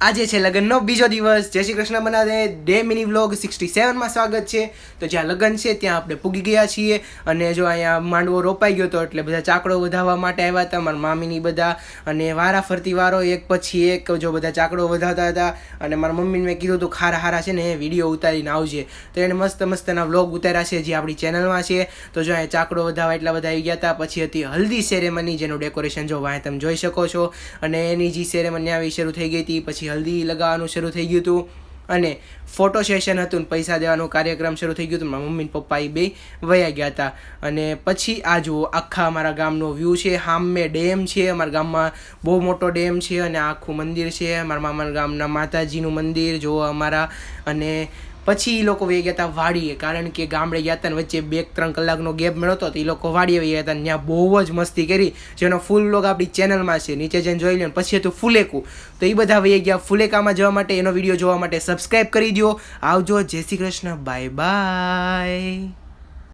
આજે છે લગ્નનો બીજો દિવસ. જય શ્રી કૃષ્ણ બનાવે ડે મિની વ્લોગ સિક્સટી સેવનમાં સ્વાગત છે. તો જ્યાં લગ્ન છે ત્યાં આપણે પૂગી ગયા છીએ અને જો અહીંયા માંડવો રોપાઈ ગયો હતો એટલે બધા ચાકડો વધાવવા માટે આવ્યા હતા, મારા મામીની બધા અને વારા ફરતી વારો એક પછી એક જો બધા ચાકડો વધાવતા હતા અને મારા મમ્મીને મેં કીધું હતું ખારા હારા છે ને એ વીડિયો ઉતારીને આવજે. તો એને મસ્ત મસ્તના વ્લોગ ઉતાર્યા છે જે આપણી ચેનલમાં છે. તો જો અહીંયા ચાકડો વધાવવા એટલા બધા આવી ગયા હતા. પછી હતી હલ્દી સેરેમની જેનું ડેકોરેશન જો વાંહે તમે જોઈ શકો છો. અને એની જે સેરેમની આવી શરૂ થઈ ગઈ હતી, પછી હલ્દી લગાવવાનું શરૂ થઈ ગયું હતું અને ફોટો સેશન હતું ને પૈસા દેવાનો કાર્યક્રમ શરૂ થઈ ગયો હતો મારા મમ્મી પપ્પા એ બે વયા ગયા હતા. અને પછી આ જુઓ, આખા અમારા ગામનો વ્યૂ છે, હામે ડેમ છે, અમારા ગામમાં બહુ મોટો ડેમ છે અને આખું મંદિર છે. મારા મામાના ગામના માતાજીનું મંદિર, જુઓ અમારા અને પછી એ લોકો વહી ગયા હતા વાડીએ. કારણ કે ગામડે ગયા હતા ને વચ્ચે બે ત્રણ કલાકનો ગેપ મળ્યો હતો તો એ લોકો વાડીએ વહી ગયા હતા ત્યાં બહુ જ મસ્તી કરી. જેનો ફૂલ લોગ આપણી ચેનલમાં છે. નીચે જઈને જોઈ લો પછી હતું ફુલેકું. તો એ બધા વહી ગયા. ફુલેકામાં જવા માટે, એનો વીડિયો જોવા માટે સબસ્ક્રાઈબ કરી દો આવજો. જય શ્રી કૃષ્ણ. Bye bye